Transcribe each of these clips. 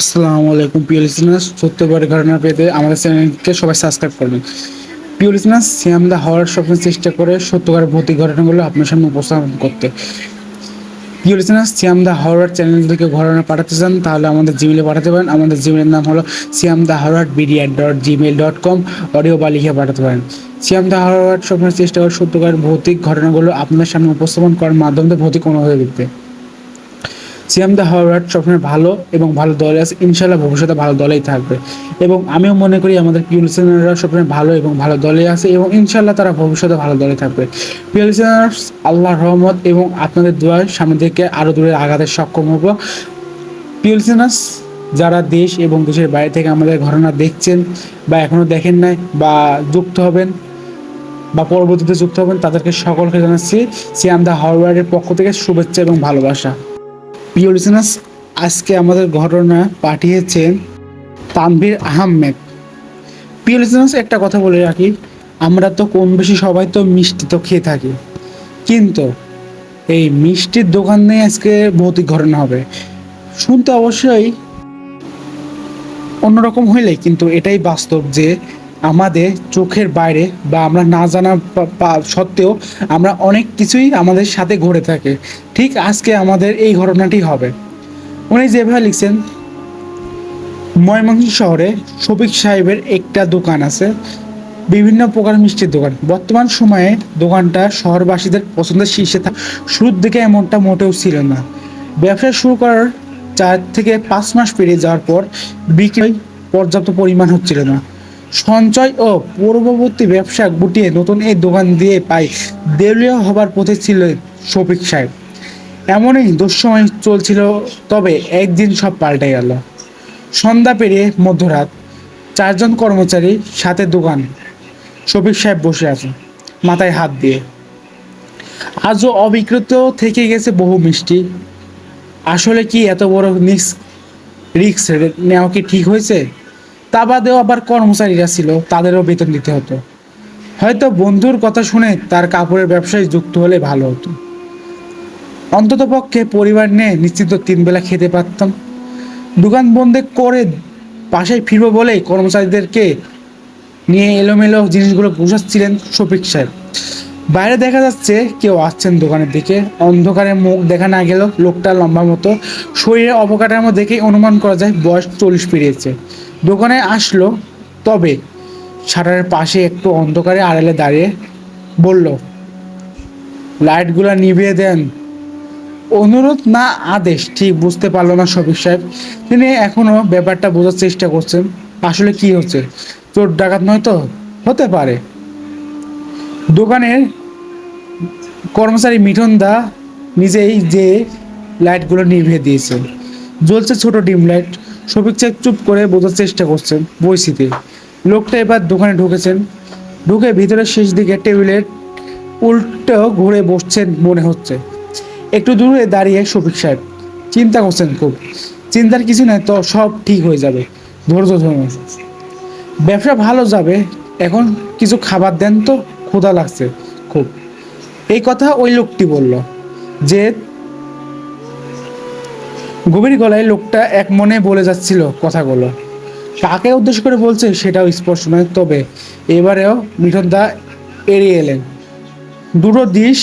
আসসালামু আলাইকুম, প্রিয় লিসনার্স সত্যবারের ঘটনা পেতে আমাদের চ্যানেলকে সবাই সাবস্ক্রাইব করবেন। প্রিয় লিসনার্স সিয়ামদা হওয়ার সবসময় চেষ্টা করে সত্যকার ভৌতিক ঘটনাগুলো আপনার সামনে উপস্থাপন করতে। প্রিয় লিসনার্স সিয়ামদা হওয়ার চ্যানেল থেকে ঘটনা পাঠাতে চান, তাহলে আমাদের জিমেলে পাঠাতে পারেন। আমাদের জিমেলের নাম হলো সিয়ামদা হওয়ার BDR dot gmail dot com audio বা লিখে পাঠাতে পারেন। সিয়ামদা হওয়ার সবসময় চেষ্টা করে সত্যকার ভৌতিক ঘটনাগুলো আপনার সামনে উপস্থাপন করার মাধ্যমে ভৌতিক অনুভূতি দিতে সিয়াম দা হাওয়ার্ড সবসময় ভালো এবং ভালো দলে আছে। ইনশাল্লাহ ভবিষ্যতে ভালো দলেই থাকবে। এবং আমিও মনে করি আমাদের পিউলিসেনাররা সবসময় ভালো এবং ভালো দলে আছে এবং ইনশাল্লাহ তারা ভবিষ্যতে ভালো দলে থাকবে। পিউলিসেনার্স আল্লাহ রহমত এবং আপনাদের দোয়ার সামনে থেকে আরও দূরে আগাতে সক্ষম হব। পিউলিসেনার্স যারা দেশ এবং দেশের বাইরে থেকে আমাদের ঘটনা দেখছেন বা এখনও দেখেন নাই বা যুক্ত হবেন বা পরবর্তীতে যুক্ত হবেন, তাদেরকে সকলকে জানাচ্ছি সিয়াম দা হাওয়ার্ডের পক্ষ থেকে শুভেচ্ছা এবং ভালোবাসা। প্রিয় লিসেনার্স আজকে আমাদের ঘটনা পাঠিয়েছেন তানভীর আহমেদ। প্রিয় লিসেনার্স একটা কথা বলে রাখি, আমরা তো কম বেশি সবাই তো মিষ্টি তো খেয়ে থাকি। কিন্তু এই মিষ্টির দোকান নিয়ে আজকে ভৌতিক ঘটনা হবে। শুনতে অবশ্যই অন্যরকম হইলে কিন্তু এটাই বাস্তব যে আমাদের চোখের বাইরে বা আমরা না জানা সত্ত্বেও আমরা অনেক কিছুই আমাদের সাথে ঘটে থাকে। ঠিক আজকে আমাদের এই ঘটনাটি হবে। উনি যেভাবে লিখছেন, ময়মনসিংহ শহরে শফিক সাহেবের একটা দোকান আছে, বিভিন্ন প্রকার মিষ্টির দোকান। বর্তমান সময়ে দোকানটা শহরবাসীদের পছন্দের শীর্ষে থাক, শুরুর দিকে এমনটা মোটেও ছিল না। ব্যবসা শুরু করার চার থেকে পাঁচ মাস পেরিয়ে যাওয়ার পর বিক্রি পর্যাপ্ত পরিমাণ হচ্ছিল না। সঞ্চয় ও পূর্ববর্তী ব্যবসা গুটিয়ে নতুন এই দোকান দিয়ে পাই। দেউলিয়া হবার পথে ছিল শফিক সাহেব। এমনই দুঃসময় চলছিল, তবে একদিন সব পাল্টে গেল। সন্ধ্যা পেরিয়ে মধ্যরাত। চারজন কর্মচারী সাথে দোকান। শফিক সাহেব বসে আছে, মাথায় হাত দিয়ে। আজও অবিকৃত থেকে গেছে বহু মিষ্টি। আসলে কি এত বড় রিক্স নেওয়া কি ঠিক হয়েছে? তা বাদেও আবার কর্মচারীরা ছিল, তাদেরও বেতন দিতে হতো। হয়তো বন্ধুর কথা শুনে তার কাপড়ের ব্যবসায় যুক্ত হলে ভালো হতো। অন্তত পক্ষে পরিবার নিয়ে নিশ্চিত তিন বেলা খেতে পারতাম। দোকান বন্ধে করে বাসায় ফিরবো বলেই কর্মচারীদেরকে নিয়ে এলোমেলো জিনিসগুলো গুছাচ্ছিলেন শফিক সাহেব। বাইরে দেখা যাচ্ছে কেউ আসছেন দোকানের দিকে। অন্ধকারে মুখ দেখা না গেল লোকটা লম্বা মতো। শরীরে অবকাঠামো দেখেই অনুমান করা যায় বয়স চল্লিশ পেরিয়েছে। দোকানে আসলো, তবে শাটারের পাশে একটু অন্ধকারে আড়ালে দাঁড়িয়ে বলল, লাইটগুলো নিভিয়ে দেন। অনুরোধ না, আদেশ ঠিক বুঝতে পারল না শফিক সাহেব। তিনি এখনও ব্যাপারটা বোঝার চেষ্টা করছেন, আসলে কি হচ্ছে? চোর ডাকাত নয় তো? হতে পারে। দোকানের কর্মচারী মিঠন দা নিজেই যে লাইটগুলো নিভিয়ে দিয়েছে। জ্বলছে ছোট ডিম লাইট। শফিক সাহেব চুপ করে বোঝার চেষ্টা করছেন পরিস্থিতি লোকটা এবার দোকানে ঢুকেছেন। ঢুকে ভিতরের শেষ দিকে টেবিলের উল্টো ঘুরে বসছেন মনে হচ্ছে। একটু দূরে দাঁড়িয়ে শফিক সাহেব। চিন্তা করছেন খুব। চিন্তার কিছু নাই তো সব ঠিক হয়ে যাবে। ধৈর্য ধরুন। ব্যবসা ভালো যাবে। এখন কিছু খাবার দেন তো, ক্ষুধা লাগছে খুব। এই কথা ওই লোকটি বলল যে, গভীর গলায় লোকটা এক মনে বলে যাচ্ছিল কথাগুলো। কাকে উদ্দেশ্য করে বলছে সেটাও স্পষ্ট নয়, তবে এবারেও মিঠন দা এড়িয়ে এলেন। দুটো ডিশ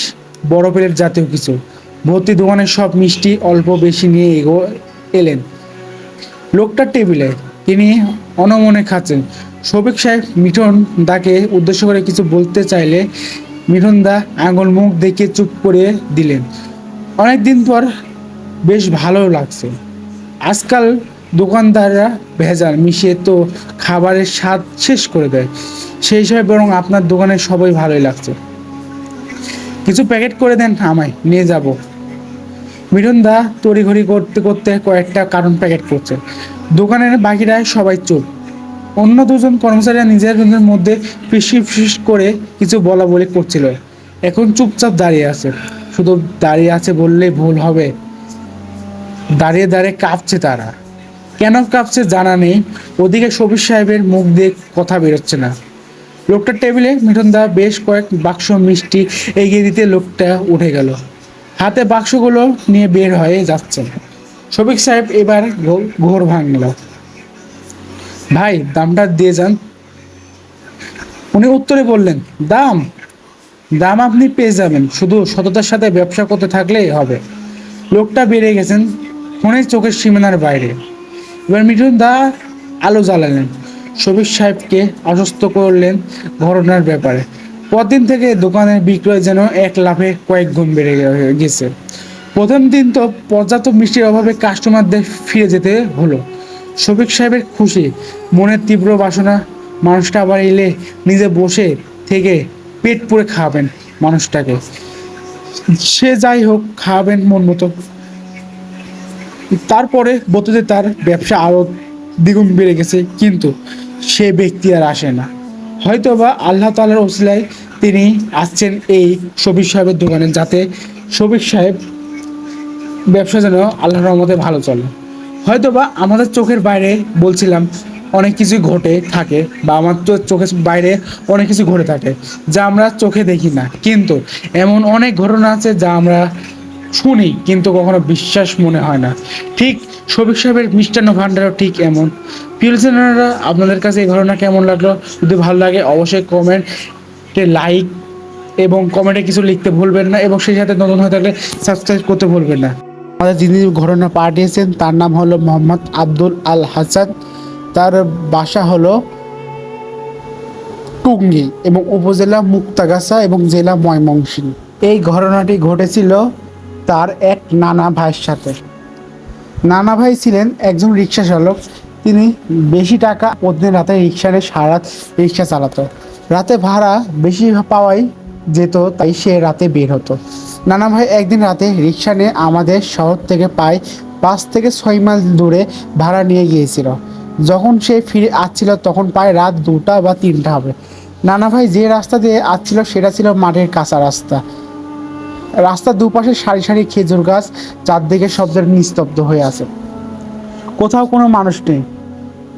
বড় প্লেট জাতীয় কিছু। ভর্তি দোকানের সব মিষ্টি অল্প বেশি নিয়ে এগো এলেন। লোকটার টেবিলে তিনি অনমনে খাচ্ছেন। শফিক সাহেব মিঠন দাকে উদ্দেশ্য করে কিছু বলতে চাইলে মিঠন দা আঙুল মুখ দেখে চুপ করে দিলেন। অনেক দিন পর বেশ ভালো লাগছে। আজকাল দোকানদাররা ভেজাল মিশিয়ে তো খাবারের স্বাদ শেষ করে দেয়। সেই হিসাবে বরং আপনার দোকানে সবাই ভালোই লাগছে। কিছু প্যাকেট করে দেন আমায়, নিয়ে যাব। মিঠুন দা তড়িঘড়ি করতে করতে কয়েকটা কারণ প্যাকেট করছে। দোকানের বাকিরা সবাই চুপ। অন্য দুজন কর্মচারীরা নিজের নিজের মধ্যে ফিসি ফিস করে কিছু বলা বলি করছিল। এখন চুপচাপ দাঁড়িয়ে আছে। শুধু দাঁড়িয়ে আছে বললেই ভুল হবে। দাঁড়িয়ে দাঁড়িয়ে কাঁপছে তারা। কেন কাঁপছে জানা নেই। ওদিকে শফিক সাহেবের মুখ দিয়ে কথা বেরোচ্ছে না। লোকটার টেবিলে মিঠুন দা বেশ কয়েক বাক্স মিষ্টি এগিয়ে দিতে লোকটা উঠে গেল। হাতে বাক্সগুলো নিয়ে বের হয়ে যাচ্ছে। শফিক সাহেব এবার ঘোর ভাঙল। ভাই, দামটা দিয়ে যান। উনি উত্তরে বললেন, দাম? দাম আপনি পেয়ে যাবেন। শুধু সততার সাথে ব্যবসা করতে থাকলেই হবে। লোকটা বেড়ে গেছেন ফোনের চোখের সীমানার বাইরে। এবার মিঠুন দা আলো জ্বালালেন। শফিক সাহেবকে আশ্বস্ত করলেন ঘটনার ব্যাপারে। পরদিন থেকে দোকানের বিক্রয় যেন এক লাফে কয়েক গুণ বেড়ে গেছে। প্রথম দিন তো পর্যাপ্ত মিষ্টির অভাবে কাস্টমারদের ফিরে যেতে হলো। শফিক সাহেবের খুশি, মনের তীব্র বাসনা, মানুষটা আবার এলে নিজে বসে থেকে পেট পুড়ে খাওয়াবেন মানুষটাকে। সে যাই হোক, খাওয়াবেন মন মতো। তারপরে বলতে তার ব্যবসা আরও দ্বিগুণ বেড়ে গেছে, কিন্তু সে ব্যক্তি আর আসে না। হয়তো বা আল্লাহ তালার ওসিলায় তিনি আসছেন এই শফিক সাহেবের দোকানে, যাতে শফিক সাহেব ব্যবসা যেন আল্লাহর রহমতে ভালো চলে। হয়তো বা আমাদের চোখের বাইরে বলছিলাম, অনেক কিছু ঘটে থাকে বা আমার তো চোখের বাইরে অনেক কিছু ঘটে থাকে যা আমরা চোখে দেখি না। কিন্তু এমন অনেক ঘটনা আছে যা আমরা শুনি কিন্তু কখনো বিশ্বাস মনে হয় না। ঠিক শফিক সাহেবের মিষ্টান্ন ভাণ্ডারও ঠিক এমন। প্রিয় লিসেনাররা আপনাদের কাছে এই ঘটনা কেমন লাগল? যদি ভালো লাগে, অবশ্যই কমেন্টে লাইক এবং কমেন্টে কিছু লিখতে ভুলবেন না এবং সেই সাথে নতুন হয়ে থাকলে সাবস্ক্রাইব করতে ভুলবেন না। আমাদের যিনি ঘটনা পাঠিয়েছেন, তার নাম হলো মোহাম্মদ আব্দুল আল হাসান। তার বাসা হলো টুঙ্গি এবং উপজেলা মুক্তাগাছা এবং জেলা ময়মনসিংহ। এই ঘটনাটি ঘটেছিল তার এক নানা ভাইয়ের সাথে। নানা ভাই ছিলেন একজন রিক্সা চালক। তিনি বেশি টাকা প্রতিদিন রাতে রিক্সা নিয়ে সারা রিক্সা চালাতো। রাতে ভাড়া বেশি পাওয়াই যেত, তাই সে রাতে বের হতো। নানা ভাই, একদিন রাতে রিক্সা নিয়ে আমাদের শহর থেকে প্রায় পাঁচ থেকে ছয় মাইল দূরে ভাড়া নিয়ে গিয়েছিল। যখন সে ফিরে আসছিল তখন প্রায় রাত দুটা বা তিনটা হবে। নানা ভাই যে রাস্তা দিয়ে আসছিল সেটা ছিল মাটির কাঁচা রাস্তা। রাস্তার দুপাশে সারি সারি খেজুর গাছ, চারদিকে শব্দের নিস্তব্ধ হয়ে আছে। কোথাও কোনো মানুষ নেই।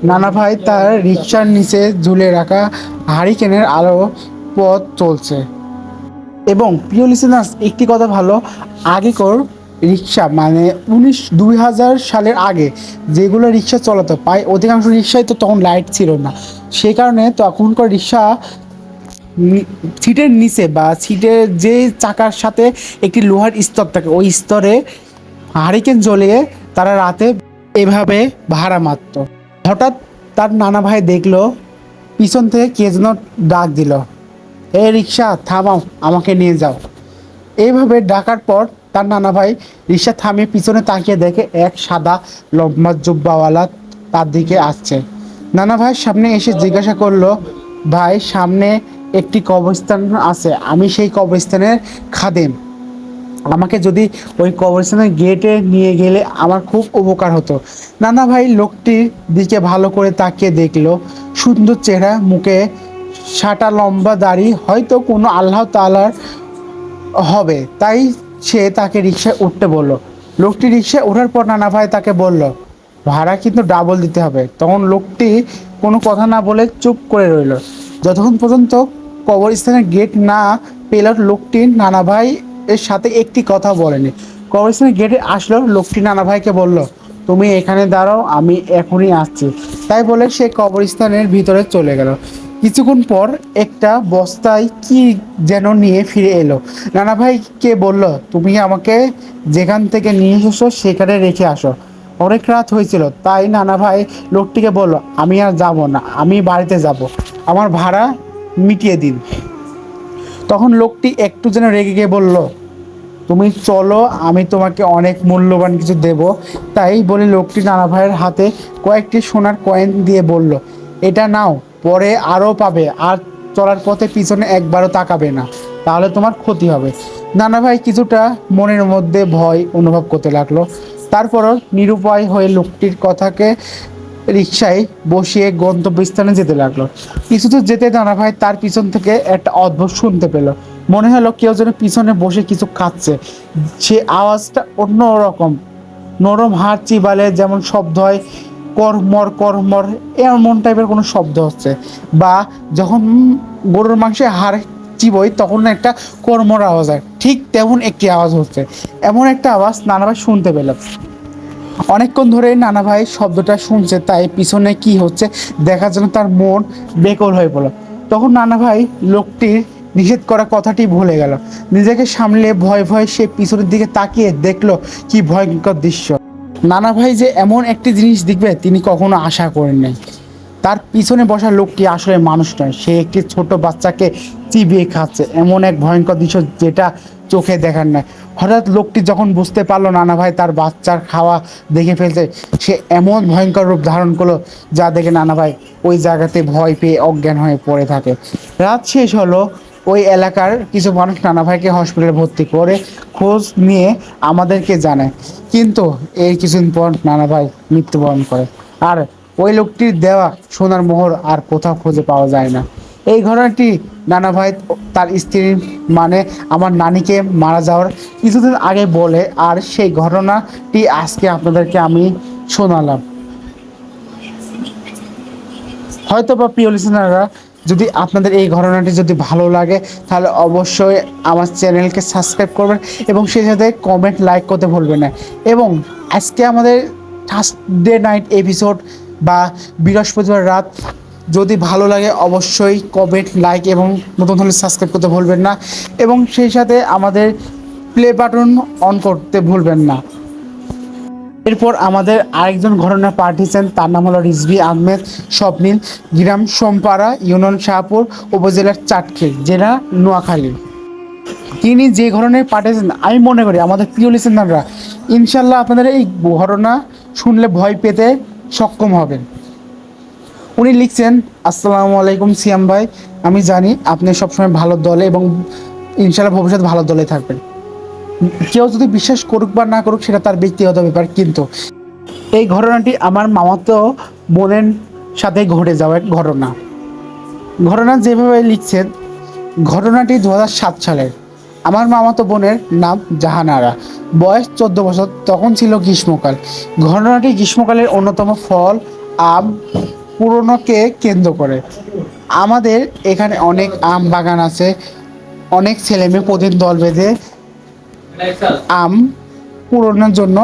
নানা ভাই তার রিক্সার নিচে ঝুলে রাখা হারিকেনের আলো পথ চলছে। এবং প্রিয় লিসেনার্স একটি কথা ভালো, আগেকর রিক্সা মানে উনিশ দুই হাজার সালের আগে যেগুলো রিক্সা চলাতো, প্রায় অধিকাংশ রিক্সায় তো তখন লাইট ছিল না। সেই কারণে তখনকার রিক্সা সিটের নিচে বা সিটের যে চাকার সাথে একটি লোহার স্তর থাকে, ওই স্তরে হারিকেন জ্বলিয়ে তারা রাতে এভাবে ভাড়া মারত। হঠাৎ তার নানা ভাই দেখল, পিছন থেকে কে যেন ডাক দিল। এ রিক্সা, থামাও, আমাকে নিয়ে যাও। এইভাবে ডাকার পর তার নানা ভাই রিক্সা থামিয়ে পিছনে তাকিয়ে দেখে এক সাদা লম্বা জুব্বাওয়ালা তার দিকে আসছে। নানা ভাই সামনে এসে জিজ্ঞাসা করল, ভাই, সামনে একটি কবরস্থান আছে, আমি সেই কবরস্থানের খাদেম। আমাকে যদি ওই কবরস্থানের গেটে নিয়ে গেলে আমার খুব উপকার হতো। নানা ভাই লোকটির দিকে ভালো করে তাকিয়ে দেখল, সুন্দর চেহারা, মুখে সাটা লম্বা দাড়ি হয়তো কোনো আল্লাহ তালার হবে। তাই সে তাকে রিক্সায় উঠতে বলল। লোকটি রিক্সায় ওঠার পর নানা ভাই তাকে বলল, ভাড়া কিন্তু ডাবল দিতে হবে। তখন লোকটি কোনো কথা না বলে চুপ করে রইল। যতক্ষণ পর্যন্ত কবরস্থানের গেট না পেল, লোকটি নানা ভাই এর সাথে একটি কথা বলেনি। কবরস্থানের গেটে আসলো, লোকটি নানা ভাইকে বলল, তুমি এখানে দাঁড়াও, আমি এখনই আসছি। তাই বলে সে কবরস্থানের ভিতরে চলে গেল। কিছুক্ষণ পর একটা বস্তায় কি যেন নিয়ে ফিরে এলো। নানা ভাইকে বলল, তুমি আমাকে যেখান থেকে নিয়ে এসেছ সেখানে রেখে আসো। অনেক রাত হয়েছিল, তাই নানা ভাই লোকটিকে বলল, আমি আর যাব না, আমি বাড়িতে যাব, আমার ভাড়া মিটিয়ে দিন। তখন লোকটি একটু যেন রেগে গিয়ে বলল, তুমি চলো, আমি তোমাকে অনেক মূল্যবান কিছু দেব। তাই বলে লোকটি নানা ভাইয়ের হাতে কয়েকটি সোনার কয়েন দিয়ে বলল, এটা নাও। পরে আরও পাবে, আর চলার পথে পিছনে একবারও তাকাবে না। তাহলে তোমার ক্ষতি হবে। নানা ভাই কিছুটা মনের মধ্যে ভয় অনুভব করতে লাগল। তারপরও নিরুপায় হয়ে লোকটির কথাকে রিক্সায় বসিয়ে গন্তব্যস্থানে যেতে লাগল। কিছু দূর যেতে নানা ভাই তার পিছন থেকে একটা অদ্ভুত শুনতে পেল। মনে হলো কেউ যেন পিছনে বসে কিছু খাচ্ছে। সে আওয়াজটা অন্য রকম নরম হাড় চিবালে যেমন শব্দ হয় করমর করমর এমন টাইপের কোনো শব্দ হচ্ছে। বা যখন গরুর মাংসে হাড় চিবই তখন একটা কর্মর আওয়াজ হয়। ঠিক তেমন একটি আওয়াজ হচ্ছে। এমন একটা আওয়াজ নানা ভাই শুনতে পেলাম অনেকক্ষণ ধরে নানা ভাই শব্দটা শুনছে, তাই পিছনে কি হচ্ছে দেখার জন্য তার মন বেকল হয়ে পড়ল। তখন নানা ভাই লোকটির নিষেধ করা কথাটি ভুলে গেল। নিজেকে সামলে ভয় ভয় সে পিছনের দিকে তাকিয়ে দেখল কি ভয়ঙ্কর দৃশ্য। নানা ভাই যে এমন একটি জিনিস দেখবে, তিনি কখনো আশা করেন নাই। তার পিছনে বসা লোকটি আসলে মানুষ নয়? সে একটি ছোট বাচ্চাকে চিবিয়ে খাচ্ছে, এমন এক ভয়ঙ্কর দৃশ্য যেটা চোখে দেখার নয়। হঠাৎ লোকটি যখন বুঝতে পারল নানা ভাই তার বাচ্চার খাওয়া দেখে ফেলছে, সে এমন ভয়ঙ্কর রূপ ধারণ করল যা দেখে নানা ভাই ওই জায়গাতে ভয় পেয়ে অজ্ঞান হয়ে পড়ে থাকে। রাত শেষ হলো ওই এলাকার কিছু মানুষ নানা ভাইকে হসপিটালে ভর্তি করে খোঁজ নিয়ে আমাদেরকে জানায় কিন্তু এই কিছুদিন পর নানা ভাই মৃত্যুবরণ করে। আর ওই লোকটির দেওয়া সোনার মোহর আর কোথাও খুঁজে পাওয়া যায় না। এই ঘটনাটি নানা ভাই তার স্ত্রীর মানে আমার নানিকে মারা যাওয়ার কিছুদিন আগে বলে, আর সেই ঘটনাটি আজকে আপনাদেরকে আমি শোনালাম। হয়তো বা প্রিয় লিসনাররা যদি আপনাদের এই ঘটনাটি যদি ভালো লাগে, তাহলে অবশ্যই আমার চ্যানেলকে সাবস্ক্রাইব করবেন এবং সেই সাথে কমেন্ট লাইক করতে ভুলবেন না। এবং আজকে আমাদের থার্সডে নাইট এপিসোড বা বৃহস্পতিবার রাত যদি ভালো লাগে, অবশ্যই কমেন্ট লাইক এবং নতুন হলে সাবস্ক্রাইব করতে ভুলবেন না। এবং সেই সাথে আমাদের প্লে বাটন অন করতে ভুলবেন না। এরপর আমাদের আরেকজন ঘটনা পাঠিয়েছেন, তার নাম হলো রিজভি আহমেদ স্বপ্নিল গ্রাম সোমপাড়া, ইউনিয়ন শাহপুর উপজেলার চাটখিল জেলা নোয়াখালী। তিনি যে ঘটনায় পাঠিয়েছেন, আমি মনে করি আমাদের প্রিয় লিসেনাররা ইনশাল্লাহ আপনাদের এই ঘটনা শুনলে ভয় পেতে সক্ষম হবেন। উনি লিখছেন, আসসালামু আলাইকুম সিয়াম ভাই, আমি জানি আপনি সবসময় ভালো দলে এবং ইনশাল্লাহ ভবিষ্যৎ ভালো দলে থাকবেন। কেউ যদি বিশ্বাস করুক বা না করুক, সেটা তার ব্যক্তিগত ব্যাপার। কিন্তু এই ঘটনাটি আমার মামাতো বোনের সাথে ঘটে যাওয়া এক ঘটনা। ঘটনা যেভাবে লিখছেন, ঘটনাটি দু সাত সালের। আমার মামাতো বোনের নাম জাহানারা। বয়স চোদ্দ বছর, তখন ছিল গ্রীষ্মকাল। ঘটনাটি গ্রীষ্মকালের অন্যতম ফল, আম, পুরনোকে কেন্দ্র করে। আমাদের এখানে অনেক আম বাগান আছে, অনেক ছেলে মেয়ে প্রতিদিন দল বেঁধে আম কুড়োনোর জন্য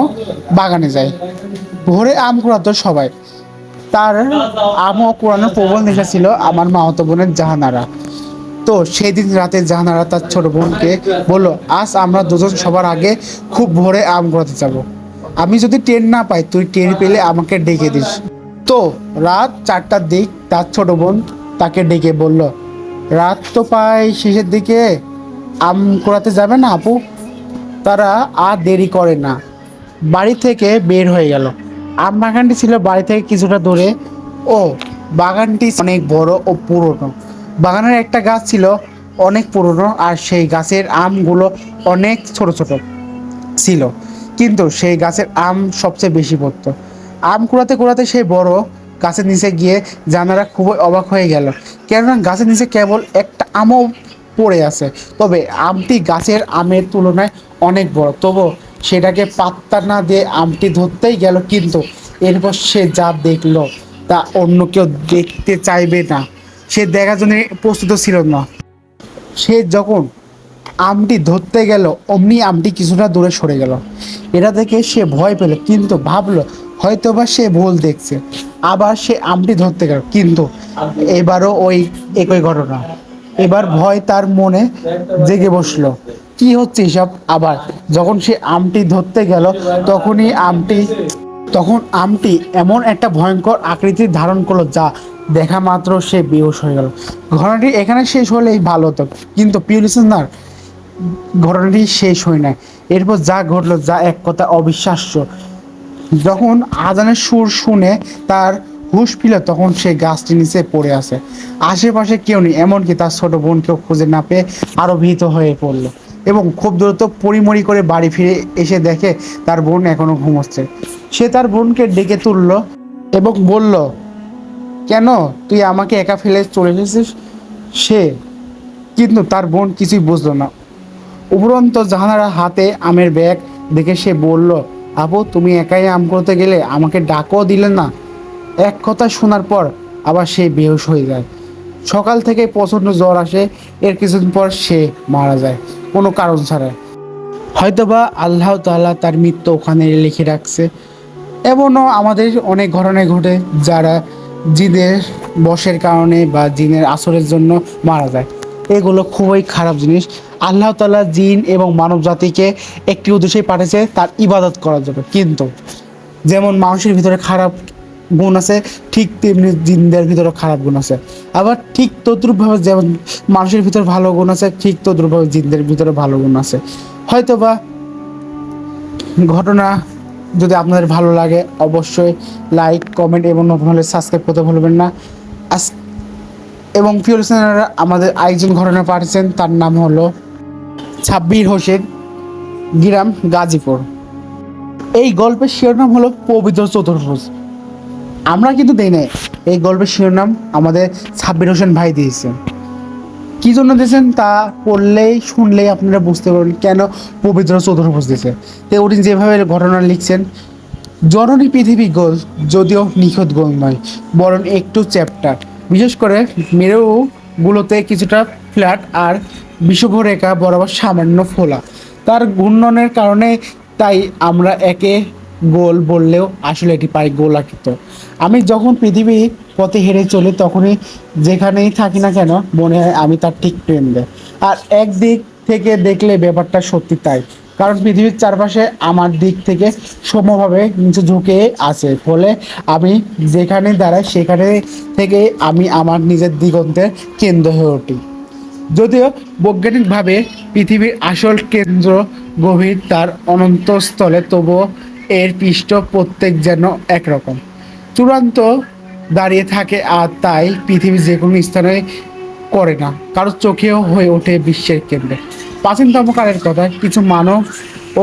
বাগানে যায়। ভোরে আম কুড়াতো সবাই। তার আমও কুড়ানোর প্রবল নেশা ছিল আমার মামাতো বোনের জাহানারা। তো সেই দিন রাতে জাহানারা তার ছোট বোনকে বলল, আজ আমরা দুজন সবার আগে খুব ভোরে আম কুড়াতে যাব। আমি যদি ট্রেন না পাই, তুই ট্রেন পেলে আমাকে ডেকে দিস। তো রাত চারটার দিক তার ছোট বোন তাকে ডেকে বলল, রাত তো প্রায় শেষের দিকে আম কুড়াতে যাবে না আপু? তারা আর দেরি করে না। বাড়ি থেকে বের হয়ে গেল। আম বাগানটি ছিল বাড়ি থেকে কিছুটা দূরে। ও, বাগানটি অনেক বড় ও পুরনো। বাগানের একটা গাছ ছিল অনেক পুরনো আর সেই গাছের আমগুলো অনেক ছোট ছোট ছিল। কিন্তু সেই গাছের আম সবচেয়ে বেশি পড়তো। আম কুড়াতে কুড়াতে সেই বড় গাছের নিচে গিয়ে জানারা খুবই অবাক হয়ে গেল। কেননা গাছের নিচে কেবল একটা আমও পড়ে আছে। তবে আমটি গাছের আমের তুলনায় অনেক বড়। তবু সেটাকে পাত্তা না দিয়ে আমটি ধরতেই গেল কিন্তু এরপর সে যা দেখল তা অন্য কেউ দেখতে চাইবে না। সে দেখার জন্য প্রস্তুত ছিল না। সে যখন আমটি ধরতে গেল, অমনি আমটি কিছুটা দূরে সরে গেল। এটা দেখে সে ভয় পেল কিন্তু ভাবলো হয়তো বা সে ভুল দেখছে। আবার সে আমটি ধরতে গেল কিন্তু এবারও ওই একই ঘটনা। এবার ভয় তার মনে জেগে বসল। কি হচ্ছে এসব আবার? যখন সে আমটি ধরতে গেল, তখনই আমটি, তখন আমটি এমন একটা ভয়ঙ্কর আকৃতির ধারণ করল যা দেখা মাত্র সে বেহুশ হয়ে গেল। ঘটনাটি এখানে শেষ হলেই ভালো হতো, কিন্তু প্রিয় লিসেনার ঘটনাটি শেষ হয় না এরপর যা ঘটলো যা এক কথা অবিশ্বাস্য। যখন আজানের সুর শুনে তার হুশ ফিল তখন সে গাছটি নিচে পড়ে আছে। আশেপাশে কেউ নেই, এমনকি তার ছোট বোনকেও খুঁজে না পেয়ে আরও ভীত হয়ে পড়ল এবং খুব দ্রুত পরিমরি করে বাড়ি ফিরে এসে দেখে তার বোন এখনও ঘুমোচ্ছে। সে তার বোনকে ডেকে তুলল এবং বলল, কেন তুই আমাকে একা ফেলে চলে এসেছিস? সে কিন্তু তার বোন কিছুই বুঝলো না। উপরন্ত জাহানারা হাতে আমের ব্যাগ দেখে সে বলল, আপু, তুমি একাই আম করতে গেলে আমাকে ডাকও দিলে না। এক কথা শোনার পর আবার সে বেহুশ হয়ে যায়। সকাল থেকে প্রচণ্ড জ্বর আসে, এর কিছুদিন পর সে মারা যায়, কোনো কারণ ছাড়া হয়তোবা আল্লাহ তাআলা তার মৃত্যু ওখানে লিখে রাখছে। এমনও আমাদের অনেক ঘটনায় ঘটে যারা জিনের বসের কারণে বা জিনের আসরের জন্য মারা যায়। এগুলো খুবই খারাপ জিনিস। আল্লাহ তাআলা জিন এবং মানব জাতিকে একটি উদ্দেশ্যেই পাঠিয়েছে তার ইবাদত করার জন্য। কিন্তু যেমন মানুষের ভিতরে খারাপ গুণ আছে, ঠিক তেমনি জিনদের ভিতরে খারাপ গুণ আছে। আবার ঠিক তদ্রুপভাবে যেমন মানুষের ভিতরে ভালো গুণ আছে, ঠিক তদ্রুপভাবে জিনদের ভিতরে ভালো গুণ আছে। হয়তো বা ঘটনা যদি আপনাদের ভালো লাগে, অবশ্যই লাইক, কমেন্ট এবং নতুন হলে সাবস্ক্রাইব করতে ভুলবেন না। আজ এবং প্রিয় লিসেনাররা আমাদের আরেকজন ঘটনা পাঠিয়েছেন, তার নাম হলো ছাব্বির হোসেন, গ্রাম গাজীপুর। এই গল্পের শিরোনাম হলো পবিত্র চতুর্ভুজ। আমরা কিন্তু দেই নাই। এই গল্পের শিরোনাম আমাদের ছাব্বির হোসেন ভাই দিয়েছে কি জন্য দিয়েছেন? তা পড়লেই, শুনলেই আপনারা বুঝতে পারবেন কেন পবিত্র চতুর্ভুজ দিয়েছে। তো উনি যেভাবে ঘটনা লিখছেন, জননী পৃথিবী গোল, যদিও নিখুঁত গোল নয়, বরং একটু চ্যাপ্টার। বিশেষ করে মেরুগুলোতে কিছুটা ফ্ল্যাট আর বিষুবরেখা বরাবর সামান্য ফোলা। তার ঘূর্ণনের কারণে তাই আমরা একে গোল বললেও আসলে এটি পাই গোলাকৃত আমি যখন পৃথিবী পথে হেরে চলি তখনই যেখানেই থাকি না কেন, মনে হয় আমি তার ঠিক কেন্দ্রে আর একদিক থেকে দেখলে ব্যাপারটা সত্যি তাই। কারণ পৃথিবীর চারপাশে আমার দিক থেকে সমভাবে নিচে ঝুঁকে আছে। ফলে আমি যেখানে দাঁড়াই সেখানে থেকে আমি আমার নিজের দিগন্তের কেন্দ্র হয়ে উঠি। যদিও বৈজ্ঞানিকভাবে পৃথিবীর আসল কেন্দ্র গভীর তার অনন্তস্থলে, তবুও এর পৃষ্ঠ প্রত্যেক যেন একরকম। চূড়ান্ত দাঁড়িয়ে থাকে আর তাই পৃথিবী যে কোনো স্থানে করে না, কারও চোখেও হয়ে ওঠে বিশ্বের কেন্দ্রে। প্রাচীনতম কালের কথা কিছু মানব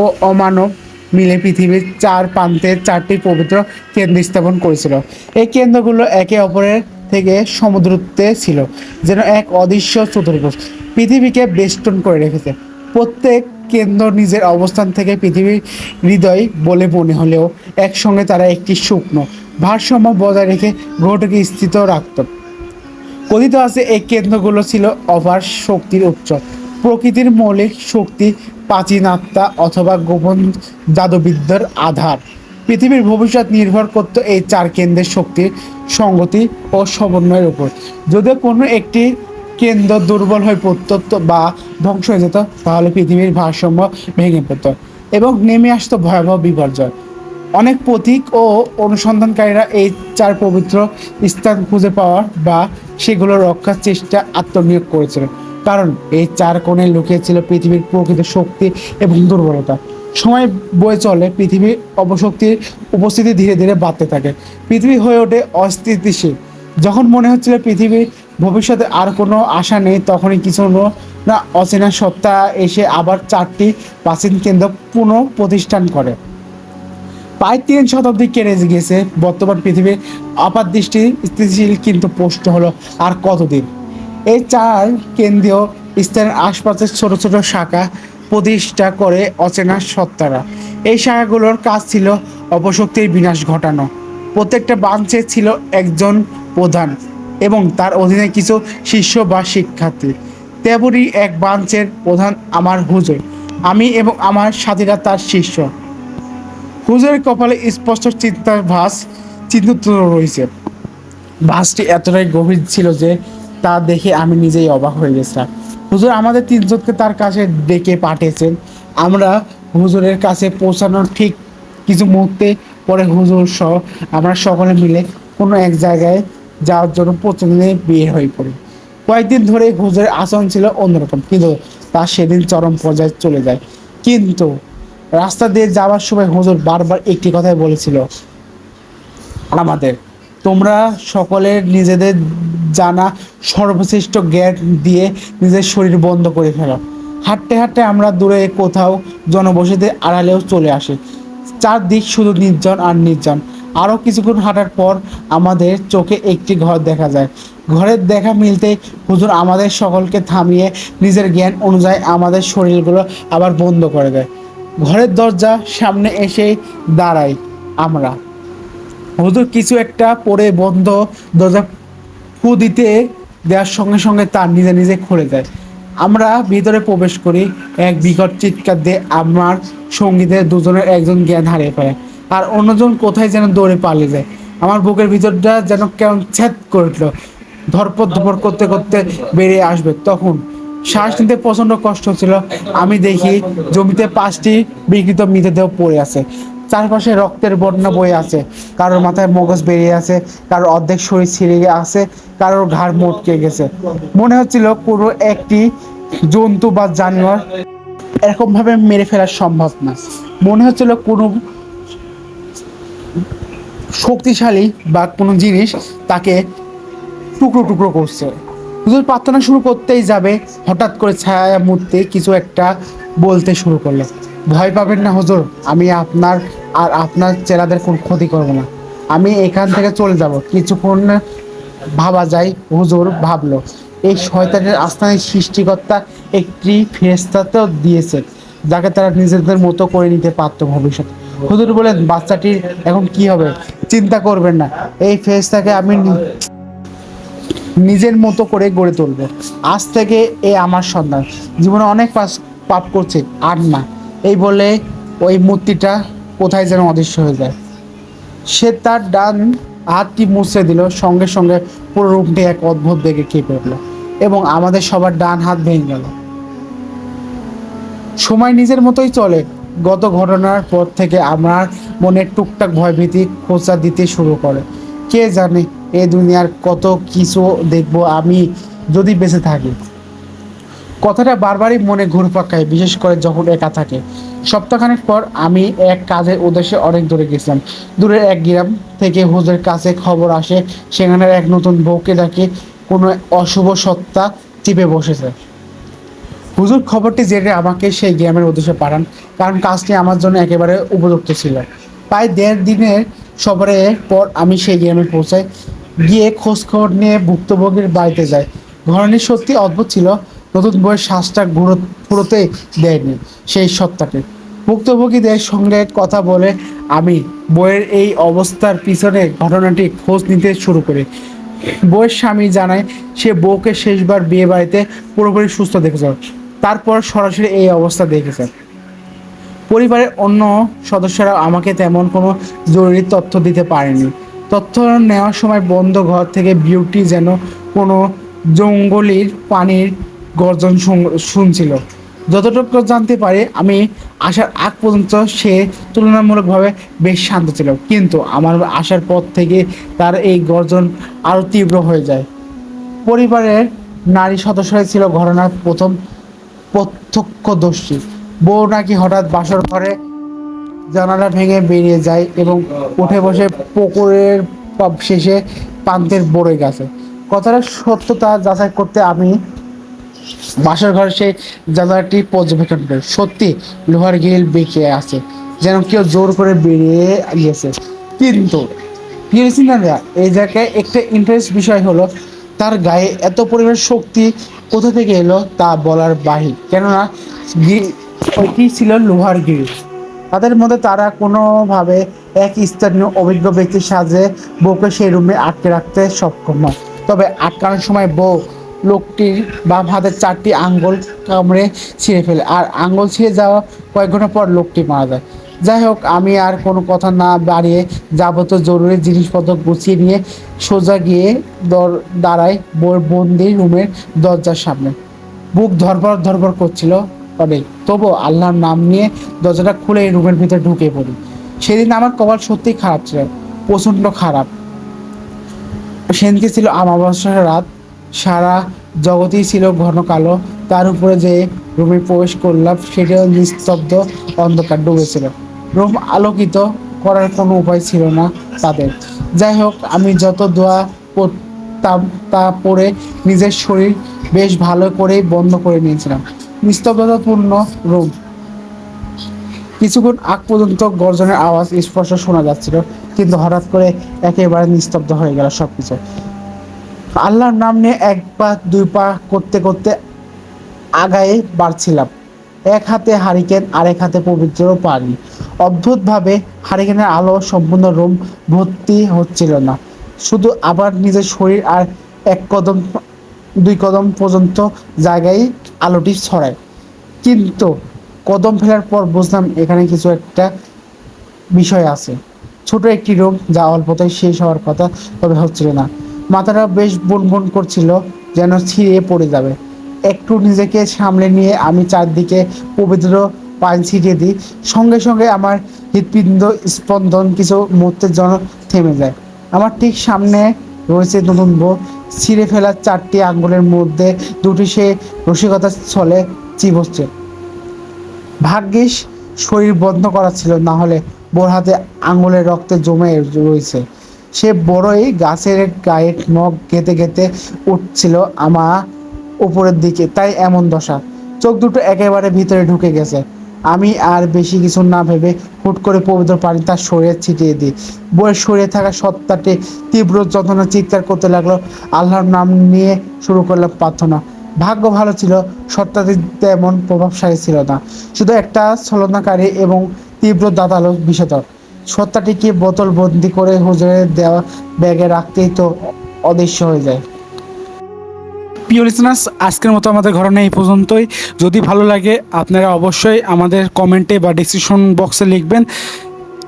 ও অমানব মিলে পৃথিবীর চার প্রান্তে চারটি পবিত্র কেন্দ্র স্থাপন করেছিল। এই কেন্দ্রগুলো একে অপরের থেকে সমুদ্রতে ছিল, যেন এক অদৃশ্য চতুর্ভুজ। পৃথিবীকে বেষ্টন করে রেখেছে। প্রত্যেক কেন্দ্র নিজের অবস্থান থেকে পৃথিবীর হৃদয় বলে মনে হলেও একসঙ্গে তারা একটি শুকনো ভারসাম্য বজায় রেখে গ্রহটাকে স্থিত রাখত। কথিত আছে, এই কেন্দ্রগুলো ছিল অভার শক্তির উৎস। প্রকৃতির মৌলিক শক্তি, প্রাচীন আত্মা অথবা গোপন জাদুবিদ্যার আধার। পৃথিবীর ভবিষ্যৎ নির্ভর করত এই চার কেন্দ্রের শক্তির সংগতি ও সমন্বয়ের উপর। যদিও কোনো একটি কেন্দ্র দুর্বল হয়ে পড়ত বা ধ্বংস হয়ে যেত, তাহলে পৃথিবীর ভারসাম্য ভেঙে পড়ত এবং নেমে আসতো ভয়াবহ বিপর্যয়। অনেক পথিক ও অনুসন্ধানকারীরা এই চার পবিত্র স্থান খুঁজে পাওয়ার বা সেগুলো রক্ষার চেষ্টা আত্মনিয়োগ করেছিল। কারণ এই চার কোণে লুকিয়ে ছিল পৃথিবীর প্রকৃত শক্তি এবং দুর্বলতা। সময় বয়ে চলে পৃথিবীর অপশক্তির উপস্থিতি ধীরে ধীরে বাড়তে থাকে। পৃথিবী হয়ে ওঠে অস্থিতিশীল। যখন মনে হচ্ছিল পৃথিবীর ভবিষ্যতে আর কোনো আশা নেই, তখনই কিছু না, অচেনা সত্তা এসে আবার চারটি প্রাচীন কেন্দ্র পুনঃ প্রতিষ্ঠান করে। প্রায় তিন শতাব্দী কেড়ে গেছে বর্তমান পৃথিবীর আপাত দৃষ্টি স্থিতিশীল কিন্তু প্রশ্ন হলো, আর কতদিন? এই চার কেন্দ্রীয় স্থানের আশপাশের ছোট ছোট শাখা প্রতিষ্ঠা করে অচেনা সত্তারা। এই শাখাগুলোর কাজ ছিল অপশক্তির বিনাশ ঘটানো। প্রত্যেকটা বাঞ্চে ছিল একজন প্রধান। এবং তার অধীনে কিছু শিষ্য বা শিক্ষার্থী। তেমনই এক বাঞ্চের প্রধান আমার হুজুর। আমি এবং আমার সাথীরা তার শিষ্য। হুজুরের কপালে স্পষ্ট চিন্তার ভাস চিহ্নিত রয়েছে। ভাসটি এতটাই গভীর ছিল যে তা দেখে আমি নিজেই অবাক হয়ে গেছিলাম। হুজুর আমাদের তিনজনকে তার কাছে ডেকে পাঠিয়েছেন। আমরা হুজুরের কাছে পৌঁছানোর ঠিক কিছু মুহূর্তে পরে হুজুর সহ আমরা সকলে মিলে কোনো এক জায়গায় যাওয়ার জন্য প্রতিদিনে বের হয়ে পড়ি। কয়েকদিন ধরে হুজুরের আচরণ ছিল অন্যরকম, কিন্তু তা সেদিন চরম পর্যায়ে চলে যায়। কিন্তু রাস্তা দিয়ে যাওয়ার সময় হুজুর বারবার একটি কথাই বলেছিল আমাদের, তোমরা সকলের নিজেদের জানা সর্বশ্রেষ্ঠ জ্ঞান দিয়ে নিজের শরীর বন্ধ করে ফেলো। হাঁটতে হাঁটতে আমরা দূরে কোথাও জনবসতি আড়ালেও চলে আসি। চারদিক শুধু নির্জন আর নির্জন। আরও কিছুক্ষণ হাঁটার পর আমাদের চোখে একটি ঘর দেখা যায়। ঘরের দেখা মিলতে হুজুর আমাদের সকলকে থামিয়ে নিজের জ্ঞান অনুযায়ী আমাদের শরীরগুলো আবার বন্ধ করে দেয়। ঘরের দরজা সামনে এসে দাঁড়াই আমরা। হুজুর কিছু একটা পরে বন্ধ দরজা ফু দিতে দেওয়ার সঙ্গে সঙ্গে তার নিজে নিজে খুলে দেয়। আমরা ভিতরে প্রবেশ করি, এক বিকট চিৎকার দিয়ে আমার সঙ্গীদের দুজনের একজন জ্ঞান হারিয়ে ফেলে। আর অন্যজন কোথায় যেন দৌড়ে পালিয়ে যায়। আমার বুকের ভিতরটা যেন কেমন ছেদ করে উঠল ধরপর ধরপর করতে করতে বেরিয়ে আসবে। তখন শ্বাস নিতে প্রচণ্ড কষ্ট হচ্ছিল। আমি দেখি জমিতে পাঁচটি বিকৃত মৃতদেহ পড়ে আছে। চারপাশে রক্তের বন্যা বয়ে আছে। কারোর মাথায় মগজ বেরিয়ে আছে, কারোর অর্ধেক শরীর ছিঁড়ে আছে, কারোর ঘাড় মোটকে গেছে। মনে হচ্ছিল কোনো একটি জন্তু বা জানোয়ার এরকমভাবে মেরে ফেলা সম্ভব না। মনে হচ্ছিল কোনো শক্তিশালী বা কোনো জিনিস তাকে টুকরো টুকরো করছে। হুজুর প্রার্থনা শুরু করতেই যাবে, হঠাৎ করে ছায়া মূর্তি কিছু একটা বলতে শুরু করল। ভয় পাবেন না হুজুর, আমি আপনার আর আপনার চেলাদের কোনো ক্ষতি করব না। আমি এখান থেকে চলে যাব। কিছুক্ষণ ভাবা যায়, হুজুর ভাবলো, এই শয়তানের আস্থানের সৃষ্টিকর্তা একটি ফেরেস্তাতেও দিয়েছে, যাকে তারা নিজেদের মতো করে নিতে পারতো ভবিষ্যতে। হুজুর বলেন, বাচ্চাটির এখন কি হবে? চিন্তা করবেন না। এই ফেজটাকে আমি নিজের মতো করে গড়ে তুলবো। আজ থেকে এ আমার সন্তান। জীবনে অনেক পাস পাপ করছে, আর না। এই বলে ওই মূর্তিটা কোথায় যেন অদৃশ্য হয়ে যায়। সে তার ডান হাতটি মুছে দিল, সঙ্গে সঙ্গে পুরো রুমটি এক অদ্ভুত বেগে কেঁপে উঠল এবং আমাদের সবার ডান হাত ভেঙে গেল। সময় নিজের মতোই চলে। গত ঘটনার পর থেকে আমার মনে টুকটাক ভয়ভীতি খোঁচা দিতে শুরু করে। কে জানে এ দুনিয়ার কত কিছু দেখব আমি যদি বেঁচে থাকি। কথাটা বারবারই মনে ঘুরপাক খায়, বিশেষ করে যখন একা থাকে। সপ্তাহখানেক পর আমি এক কাজের উদ্দেশ্যে অনেক দূরে গেছিলাম। দূরের এক গ্রাম থেকে হুজুরের কাছে খবর আসে, সেখানের এক নতুন বউকে ডাকে কোনো অশুভ সত্তা চিপে বসেছে। হুজুর, খবরটি জেনে আমাকে সেই গ্রামের উদ্দেশ্যে পাঠান, কারণ কাজটি আমার জন্য একেবারে উপযুক্ত ছিল। প্রায় দেড় দিনের সফরের পর আমি সেই গ্রামে পৌঁছাই, গিয়ে খোঁজ খবর নিয়ে ভুক্তভোগীর বাড়িতে যাই। ঘরণী সত্যি অদ্ভুত ছিল, নতুন বইয়ের শ্বাসটা ঘুরো ফুরোতে দেয়নি সেই সত্তাকে ভুক্তভোগীদের সঙ্গে কথা বলে আমি বইয়ের এই অবস্থার পিছনে ঘটনাটি খোঁজ নিতে শুরু করি। বইয়ের স্বামী জানায়, সে বউকে শেষবার বিয়ে বাড়িতে পুরোপুরি সুস্থ দেখেছে। তারপর সরাসরি এই অবস্থা দেখেছেন। পরিবারের অন্য সদস্যরা আমাকে তেমন কোনো জরুরি তথ্য দিতে পারেনি। তথ্য নেওয়ার সময় বন্ধ ঘর থেকে বিউটি যেন কোনো জঙ্গলির পানির গর্জন শুন- শুনছিল। যতটুকু জানতে পারি, আমি আসার আগ পর্যন্ত সে তুলনামূলকভাবে বেশ শান্ত ছিল। কিন্তু আমার আসার পর থেকে তার এই গর্জন আরও তীব্র হয়ে যায়। পরিবারের নারী সদস্যরাই ছিল ঘটনার প্রথম প্রত্যক্ষদর্শী। বউ নাকি হঠাৎ বাসর ঘরে জানালা ভেঙে বেরিয়ে যায় এবং উঠে বসে পুকুরের শেষে পান্তের বড়ই গেছে। কথাটা সত্যতা যাচাই করতে আমি বাসর ঘরে সেই জানালাটি পর্যবেক্ষণ করি। সত্যি, লোহার গিল বেঁকে আছে, যেন কেউ জোর করে বেরিয়ে গিয়েছে। কিন্তু না এই জায়গায় একটা ইন্টারেস্ট বিষয় হলো, তার গায়ে এত পরিমাণ শক্তি কোথা থেকে এলো তা বলার বাহির। কেননা ওইটি ছিল লোহার গিরি তাদের মধ্যে তারা কোনোভাবে এক স্থানীয় অভিজ্ঞ ব্যক্তির সাহায্যে বউকে সেই রুমে আটকে রাখতে সক্ষম হয় তবে আটকানোর সময় বউ লোকটির বাম হাতের চারটি আঙ্গুল কামড়ে ছিঁড়ে ফেলে। আর আঙ্গুল ছিঁড়ে যাওয়া কয়েক ঘণ্টা পর লোকটি মারা যায়। যাই হোক, আমি আর কোনো কথা না বাড়িয়ে যাবতীয় জরুরি জিনিসপত্র গুছিয়ে নিয়ে সোজা গিয়ে দর, দাঁড়াই বউর বন্দি রুমের দরজার সামনে। বুক ধরপড় ধরপড় করছিল অনেক তবু আল্লাহর নাম নিয়ে দরজাটা খুলে রুমের ভিতরে ঢুকে পড়ি। সেদিন আমার কপাল সত্যিই খারাপ ছিল, প্রচণ্ড খারাপ। সেদিনকে ছিল আমাবস্যার রাত, সারা জগতেই ছিল ঘন কালো, তার উপরে যে রুমে প্রবেশ করলাম, সেটাও নিস্তব্ধ অন্ধকার ডুবেছিল রুম আলোকিত করার কোনো উপায় ছিল না তাদের। যাই হোক আমি যত দোয়া করতাম তা পরে নিজের শরীর বেশ ভালো করেই বন্ধ করে নিয়েছিলাম। নিস্তব্ধতাপূর্ণ রুম কিছুক্ষণ আগ পর্যন্ত গর্জনের আওয়াজ, স্পষ্ট শোনা যাচ্ছিল, কিন্তু হঠাৎ করে একেবারে নিস্তব্ধ হয়ে গেল সবকিছু। আল্লাহর নাম নিয়ে এক পা, দুই পা করতে করতে আগায়ে বাড়ছিলাম। এক হাতে হারিকেন, আরেক হাতে পবিত্র পানি। অদ্ভুতভাবে হারিকেনের আলো সম্পূর্ণ রুম ভর্তি হচ্ছিল না। শুধু আবার নিজের শরীর আর এক কদম, দুই কদম পর্যন্ত জায়গায় আলোটি ছড়ায়। কিন্তু কদম ফেলার পর বুঝলাম এখানে কিছু একটা বিষয় আছে। ছোট একটি রোগ যা অল্পতেই শেষ হওয়ার কথা তবে হচ্ছিল না। মাথাটা বেশ বন বন করছিল, যেন ছিঁড়ে পড়ে যাবে। একটু নিজেকে সামলে নিয়ে আমি চারদিকে পবিত্র পানি ছিটিয়ে দিই। সঙ্গে সঙ্গে আমার হৃৎপিণ্ড স্পন্দন কিছু মুহূর্তের জন্য থেমে যায়। আমার ঠিক সামনে রয়েছে নতুন বউ। ছিঁড়ে ফেলার চারটি আঙ্গুলের মধ্যে দুটি সে রসিকতার ছলে চিবচ্ছে। ভাগ্যিস শরীর বন্ধ করা ছিল, না হলে বোর হাতে আঙুলের রক্তে জমে রয়েছে। সে বড়ই গাছের গায়ে নখ গেতে গেতে উঠছিল। আমার উপরের দিকে, তাই এমন দশা। চোখ দুটো একেবারে ভিতরে ঢুকে গেছে। আমি আর বেশি কিছু না ভেবে হুট করে পবিত্র পানি তার শরীরে ছিটিয়ে দিই। বইয়ের শরীরে থাকা সত্তাটি তীব্র যন্ত্রণা চিৎকার করতে লাগল। আল্লাহর নাম নিয়ে শুরু করলাম প্রার্থনা। ভাগ্য ভালো ছিল, সত্তাটি তেমন প্রভাবশালী ছিল না। শুধু একটা ছলনাকারী এবং তীব্র দাঁতালো বিষধর সত্তাটিকে বোতল বন্দি করে হুজুরের দেওয়া ব্যাগে রাখতেই তো অদৃশ্য হয়ে যায়। প্রিয় লিসনার্স আজকের মতো আমাদের ঘটনা এই পর্যন্তই। যদি ভালো লাগে, আপনারা অবশ্যই আমাদের কমেন্টে বা ডিসক্রিপশন বক্সে লিখবেন।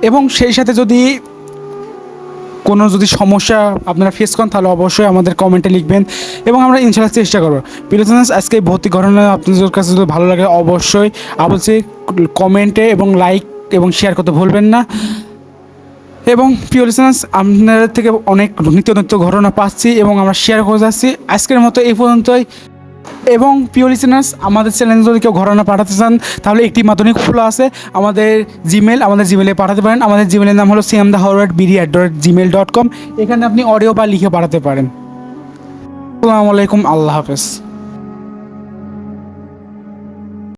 এবং সেই সাথে যদি কোনো যদি সমস্যা আপনারা ফেস করেন, তাহলে অবশ্যই আমাদের কমেন্টে লিখবেন। এবং আমরা ইনশাল্লাহ চেষ্টা করব। প্রিয় আজকে ভর্তি ঘটনা আপনাদের কাছে যদি ভালো লাগে, অবশ্যই অবশ্যই কমেন্টে এবং লাইক এবং শেয়ার করতে ভুলবেন না। এবং প্রিয় লিসনার্স আপনাদের থেকে অনেক নিত্য নিত্য ঘটনা পাচ্ছি এবং আমরা শেয়ার করে যাচ্ছি। আজকের মতো এই পর্যন্তই। এবং প্রিয় লিসনার্স আমাদের চ্যানেলে যদি কেউ ঘটনা পাঠাতে চান, তাহলে একটি মাধ্যমিক খোলা আছে। আমাদের জিমেল আমাদের জিমেলে পাঠাতে পারেন। আমাদের জিমেলের নাম হলো সিএম দা হরওয়ার্ড BD at dot gmail dot com এখানে আপনি অডিও বা লিখে পাঠাতে পারেন। আসসালামু আলাইকুম, আল্লাহ হাফেজ।